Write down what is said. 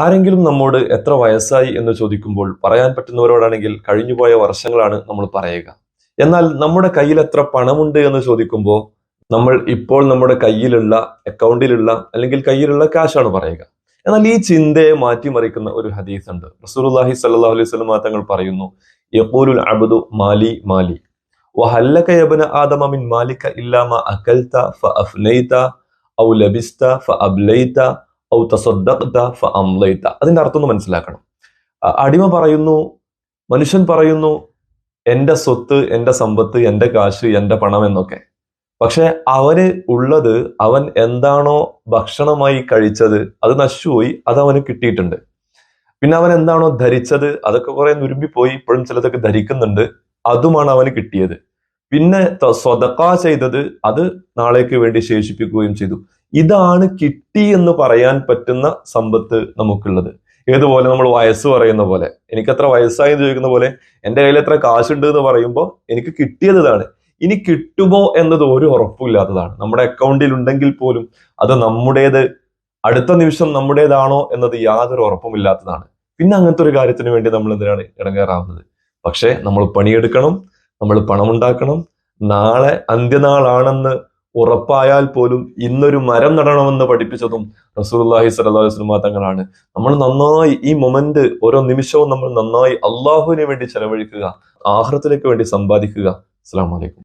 ആരെങ്കിലും നമ്മോട് എത്ര വയസ്സായി എന്ന് ചോദിക്കുമ്പോൾ പറയാൻ പറ്റുന്നവരോടാണെങ്കിൽ കഴിഞ്ഞുപോയ വർഷങ്ങളാണ് നമ്മൾ പറയുക. എന്നാൽ നമ്മുടെ കയ്യിൽ എത്ര പണമുണ്ട് എന്ന് ചോദിക്കുമ്പോൾ നമ്മൾ ഇപ്പോൾ നമ്മുടെ കയ്യിലുള്ള അക്കൗണ്ടിലുള്ള അല്ലെങ്കിൽ കയ്യിലുള്ള കാശാണ് പറയുക. എന്നാൽ ഈ ചിന്തയെ മാറ്റിമറിക്കുന്ന ഒരു ഹദീസ് ഉണ്ട് റസൂലുള്ളാഹി സല്ലാ അലൈഹി വസല്ലം തങ്ങൾ പറയുന്നു യഖൂലുൽ അബ്ദു മാലി മാലി. ആദമ മിൻ മാലിക ഇല്ലാ മാ അകൽത ഫഅഫ്നൈത ഔ ലബിസ്ത ഫഅബ്ലൈത ഔ അതിന്റെ അർത്ഥം ഒന്ന് മനസ്സിലാക്കണം. അടിമ പറയുന്നു മനുഷ്യൻ പറയുന്നു എന്റെ സ്വത്ത് എന്റെ സമ്പത്ത് എന്റെ കാശ് എന്റെ പണം എന്നൊക്കെ. പക്ഷെ അവന് ഉള്ളത് അവൻ എന്താണോ ഭക്ഷണമായി കഴിച്ചത് അത് നശിച്ചുപോയി അത് അവന് കിട്ടിയിട്ടുണ്ട്. പിന്നെ അവൻ എന്താണോ ധരിച്ചത് അതൊക്കെ കുറെ നുരുമ്പിപ്പോയി ഇപ്പോഴും ചിലതൊക്കെ ധരിക്കുന്നുണ്ട് അതുമാണ് അവന് കിട്ടിയത്. പിന്നെ സ്വതക്ക ചെയ്തത് അത് നാളേക്ക് വേണ്ടി ശേഷിപ്പിക്കുകയും ചെയ്തു. ഇതാണ് കിട്ടി എന്ന് പറയാൻ പറ്റുന്ന സമ്പത്ത് നമുക്കുള്ളത്. ഏതുപോലെ നമ്മൾ വയസ്സ് പറയുന്ന പോലെ എനിക്ക് എത്ര വയസ്സായി ചോദിക്കുന്ന പോലെ എന്റെ കയ്യിൽ എത്ര കാശുണ്ട് എന്ന് പറയുമ്പോൾ എനിക്ക് കിട്ടിയത് ഇതാണ്. ഇനി കിട്ടുമോ എന്നത് ഒരു ഉറപ്പില്ലാത്തതാണ് നമ്മുടെ അക്കൗണ്ടിൽ ഉണ്ടെങ്കിൽ പോലും അത് നമ്മുടേത് അടുത്ത നിമിഷം നമ്മുടേതാണോ എന്നത് യാതൊരു ഉറപ്പുമില്ലാത്തതാണ് പിന്നെ അങ്ങനത്തെ ഒരു കാര്യത്തിന് വേണ്ടി നമ്മൾ എന്തിനാണ് ഇടങ്ങേറാവുന്നത്? പക്ഷേ നമ്മൾ പണിയെടുക്കണം നമ്മൾ പണമുണ്ടാക്കണം നാളെ അന്ത്യനാളാണെന്ന് ഉറപ്പായാൽ പോലും ഇന്നൊരു മരം നടണമെന്ന് പഠിപ്പിച്ചതും സ്വല്ലല്ലാഹു അലൈഹി വസല്ലം തങ്ങളാണ് നമ്മൾ നന്നായി ഈ മൊമെന്റ് ഓരോ നിമിഷവും നമ്മൾ നന്നായി അള്ളാഹുവിന് വേണ്ടി ചെലവഴിക്കുക ആഹ്റത്തിലേക്ക് വേണ്ടി സമ്പാദിക്കുക. അസ്സാം വലൈക്കും